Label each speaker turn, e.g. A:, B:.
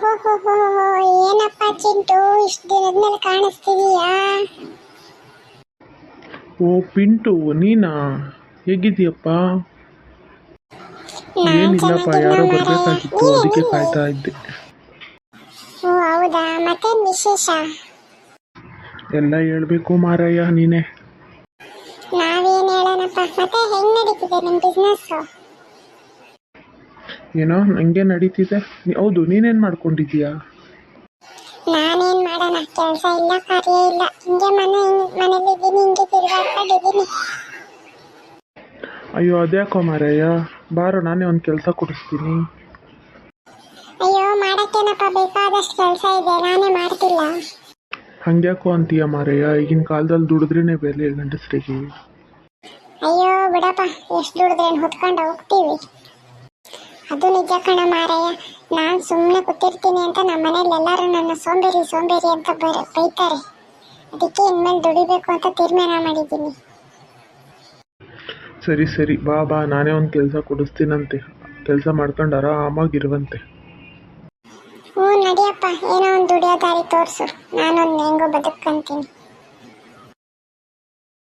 A: ಓಹೋ ಏನಪ್ಪ ಚಿಂಟು ಇಷ್ಟು ದಿನದ ಮೇಲೆ ಕಾಣಿಸ್ತಿದೀಯಾ?
B: ಓ ಪಿಂಟು ನೀನಾ?
A: ಹೇಗಿದ್ಯಪ್ಪ
B: ಏನಿಲ್ಲಪ್ಪ ಯಾರೋ ಬರ್ಬೇಕಾಗಿತ್ತು. ಅದಕ್ಕೆ ಕಾಯ್ತಾ ಇದ್ದೆ.
A: ಓ ಹೌದಾ? ಮತ್ತೆ ವಿಶೇಷ?
B: ಎಲ್ಲ ಹೇಳ್ಬೇಕು ಮಾರಯ್ಯ ನೀನೇ.
A: ನಾವೇನ್ ಹೇಳೋಣಪ್ಪ? ಮತ್ತೆ ಹೆಂಗ್ ನಡೀತಿದೆ ನಿಮ್ ಬಿಸ್ನೆಸ್
B: ಏನೋ ಹಂಗೆ ನಡೀತಿದೆ. ನೀ- ಹೌದು ನೀನೇನು ಮಾಡ್ಕೊಂಡಿದ್ದೀಯಾ?
A: ನಾನೇನ್ ಮಾಡೋಣ ಕೆಲಸ ಇಲ್ಲ ಕಾರ್ಯ ಇಲ್ಲ. ಹಿಂಗೆ ಮನೆ ಮನೇಲಿದ್ದೀನಿ ಹಿಂಗೆ ತಿರುಗಾಡ್ಕೊಂಡಿದ್ದೀನಿ
B: ಅಯ್ಯೋ ಅದ್ಯಾಕೋ ಮಾರಯ್ಯ? ಬಾರೋ ನಾನೇ ಒಂದು ಕೆಲಸ ಕೊಡಿಸ್ತೀನಿ.
A: ಅಯ್ಯೋ ಮಾಡಕ್ಕೇನಪ್ಪ ಬೇಕಾದಷ್ಟು ಕೆಲಸ ಇದೆ ನಾನೇ ಮಾಡ್ತಿಲ್ಲ.
B: ಹಂಗ್ಯಾಕೋ ಅಂತೀಯ ಮಾರಯ್ಯ? ಈಗಿನ ಕಾಲದಲ್ಲಿ ದುಡಿದ್ರೇನೆ ಬೆಲೆ ಗಂಡಸ್ರಿಗೆ.
A: ಅಯ್ಯೋ ಬಿಡಪ್ಪ ಎಷ್ಟು ದುಡಿದ್ರೆ ಹೊತ್ಕೊಂಡು ಹೋಗ್ತೀವಿ. ಅದು ನಿಜ ಕಣ ಮಾರಯ್ಯ. ನಾನು ಸುಮ್ಮನೆ ಕೂತಿರ್ತೀನಿ ಅಂತ ನಮ್ಮ ಮನೇಲಿ ಎಲ್ಲರೂ ನನ್ನ ಸೋಂಬೇರಿ ಸೋಂಬೇರಿ ಅಂತ ಬರ ಬೈತಾರೆ. ಅದಕ್ಕೆ ಇನ್ಮೇಲೆ ದುಡಿಬೇಕು ಅಂತ ತೀರ್ಮಾನ ಮಾಡಿದ್ದೀನಿ.
B: ಸರಿ ಸರಿ. ಬಾ ಬಾ. ನಾನೇ ಒಂದು ಕೆಲಸ ಕೊಡಿಸ್ತೀನಂತೆ. ಕೆಲಸ ಮಾಡ್ಕೊಂಡು ಆರಾಮಾಗಿರುವಂತೆ.
A: ಹ್ಞೂ ನಡಿಯಪ್ಪ. ಏನೋ ಒಂದು ದುಡಿಯೋ ದಾರಿ ತೋರಿಸು. ನಾನೊಂದು ಹೆಂಗೋ ಬದುಕಂತೀನಿ.